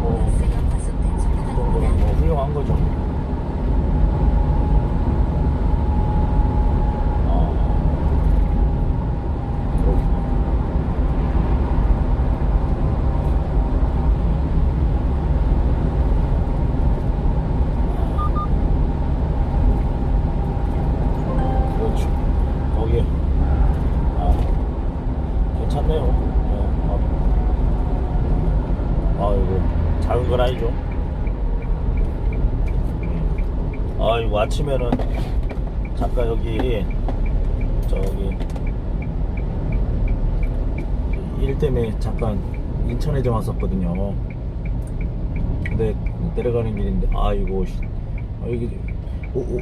뭐, 그 정도면 뭐 훌륭한 거죠. 아, 그렇구나. 그렇죠. 거기 아 괜찮네요. 네, 아, 아이고 작은 건 아니죠. 음. 아이고 아침에는 잠깐 여기 저기 일 때문에 잠깐 인천에 좀 왔었거든요. 근데 내려가는 길인데 아이고 씨. 아, 여기 오, 오,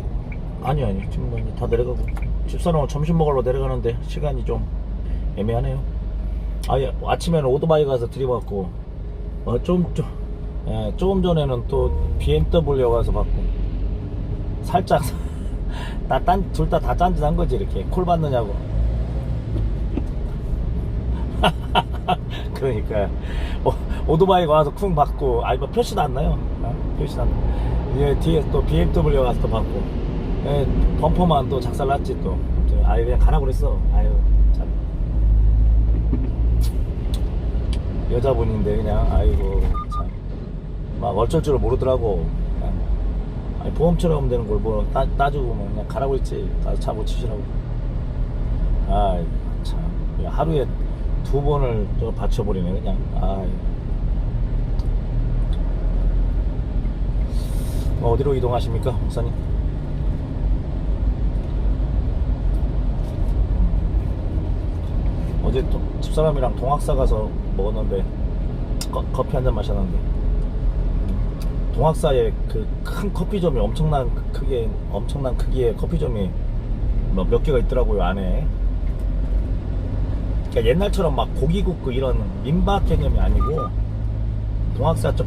아니 아니 지금 뭐 이제 다 내려가고 집사람은 점심 먹으러 내려가는데 시간이 좀 애매하네요. 아예 아침에는 오토바이 가서 들이받고 어좀 좀 예, 조금 전에는 또 BMW 가서 받고 살짝 다딴둘 다다 짠짓한 거지 이렇게 콜 받느냐고. 그러니까 오, 오토바이 가서 쿵 받고 아이 뭐 표시도 안 나요. 어? 표시도 안 나. 예, 뒤에 또 BMW 가서 또 받고 예, 범퍼만 또 작살났지 또. 아유 그냥 가라 그랬어. 아유 참. 여자분인데 그냥 아이고 참. 막 어쩔 줄 모르더라고. 아니 보험처럼 되는 걸 뭐 따주고 뭐 그냥 가라고 했지. 차못 치시라고. 아이 참. 하루에 두 번을 또 받쳐버리네 그냥. 뭐 어디로 이동하십니까, 목사님? 어제 또 집사람이랑 동학사 가서 먹었는데 커, 커피 한 잔 마셨는데 동학사에 그 큰 커피점이 엄청난 크게 엄청난 크기의 커피점이 뭐몇 개가 있더라고요 안에. 그러니까 옛날처럼 막 고기 굽고 이런 민박 개념이 아니고 동학사 쪽